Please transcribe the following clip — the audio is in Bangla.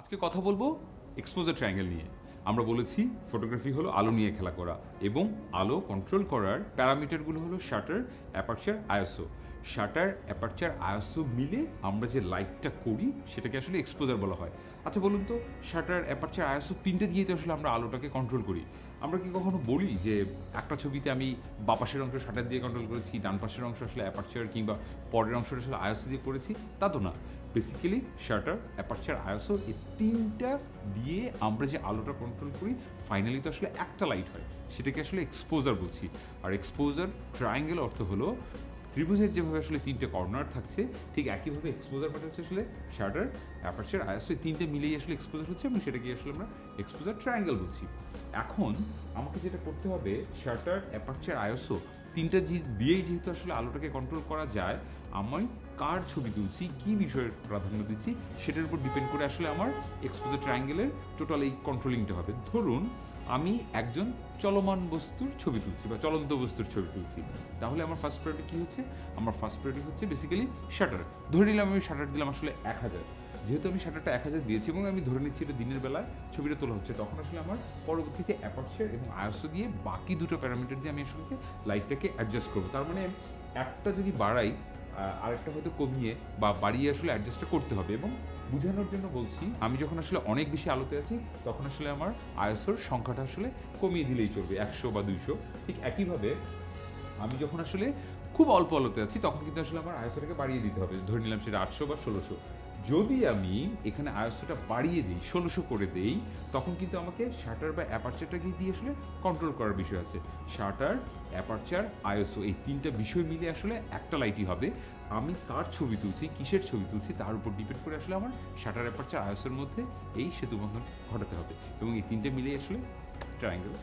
আজকে কথা বলব এক্সপোজার ট্রায়াঙ্গেল নিয়ে। আমরা বলেছি ফটোগ্রাফি হলো আলো নিয়ে খেলা করা এবং আলো কন্ট্রোল করার প্যারামিটারগুলো হলো shutter aperture ISO. Shutter aperture ISO মিলে আমরা যে লাইটটা করি সেটাকে আসলে এক্সপোজার বলা হয়। আচ্ছা বলুন তো শাটার অ্যাপারচার আয়াসো তিনটে দিয়েই তো আসলে আমরা আলোটাকে কন্ট্রোল করি। আমরা কি কখনো বলি যে একটা ছবিতে আমি বাপাশের অংশ শাটার দিয়ে কন্ট্রোল করেছি, ডান পাশের অংশ আসলে অ্যাপারচার কিংবা পরের অংশটা আসলে আয়াসো দিয়ে করেছি? তা তো না। বেসিক্যালি শাটার অ্যাপারচার আয়াসো এই তিনটা দিয়ে আমরা যে আলোটা কন্ট্রোল করি ফাইনালি তো আসলে একটা লাইট হয়। সেটাকে আসলে এক্সপোজার বলছি। আর এক্সপোজার ট্রায়াঙ্গেল অর্থ হলো ত্রিভুজের যেভাবে আসলে তিনটে কর্নার থাকছে, ঠিক একইভাবে এক্সপোজার মানে হচ্ছে আসলে শাটার অ্যাপারচার আয়াসো এই তিনটে মিলেই আসলে এক্সপোজার হচ্ছে এবং সেটাকে আসলে আমরা এক্সপোজার ট্রায়াঙ্গেল বলছি। এখন আমাকে যেটা করতে হবে শাটার অ্যাপারচার আয়াসো তিনটা দিয়েই যেহেতু আসলে আলোটাকে কন্ট্রোল করা যায়, আমি কার ছবি তুলছি, কী বিষয়ের প্রাধান্য দিচ্ছি, সেটার উপর ডিপেন্ড করে আসলে আমার এক্সপোজার ট্রায়াঙ্গেলের টোটাল এই কন্ট্রোলিংটা হবে। ধরুন, আমি একজন চলমান বস্তুর ছবি তুলছি বা চলন্ত বস্তুর ছবি তুলছি। তাহলে আমার ফার্স্ট প্রায়োরিটি কী হচ্ছে? আমার ফার্স্ট প্রায়োরিটি হচ্ছে বেসিক্যালি শাটার ধরে নিলাম আমি শাটার দিলাম আসলে এক হাজার। যেহেতু আমি শাটারটা এক হাজার দিয়েছি এবং আমি ধরে নিচ্ছি এটা দিনের বেলায় ছবিটা তোলা হচ্ছে, তখন আসলে আমার পরবর্তীতে অ্যাপারচার এবং আয়সো দিয়ে বাকি দুটো প্যারামিটার দিয়ে আমি আসলে লাইটটাকে অ্যাডজাস্ট করব। তার মানে একটা যদি বাড়াই আরেকটা হয়তো কমিয়ে বা বাড়িয়ে আসলে অ্যাডজাস্টটা করতে হবে এবং বোঝানোর জন্য বলছি, আমি যখন আসলে অনেক বেশি আলোতে আছি, তখন আসলে আমার আয়সোর সংখ্যাটা আসলে কমিয়ে দিলেই চলবে, একশো বা দুইশো। ঠিক একইভাবে আমি যখন আসলে খুব অল্প আলোতে আছি, তখন কিন্তু আসলে আমার আয়সোটাকে বাড়িয়ে দিতে হবে। ধরে নিলাম সেটা আটশো বা ষোলোশো। যদি আমি এখানে আয়সোটা বাড়িয়ে দিই, ষোলোশো করে দেই, তখন কিন্তু আমাকে শাটার বা অ্যাপারচারটাকে দিয়ে আসলে কন্ট্রোল করার বিষয় আছে। শাটার, অ্যাপারচার আইএসও এই তিনটা বিষয় মিলে আসলে একটা লাইটই হবে। আমি কার ছবি তুলছি, কিসের ছবি তুলছি, তার উপর ডিপেন্ড করে আসলে আমার শাটার, অ্যাপারচার আইএসওর মধ্যে এই সেতুবন্ধন ঘটাতে হবে। এবং এই তিনটে মিলেই আসলে ট্রায়াঙ্গেল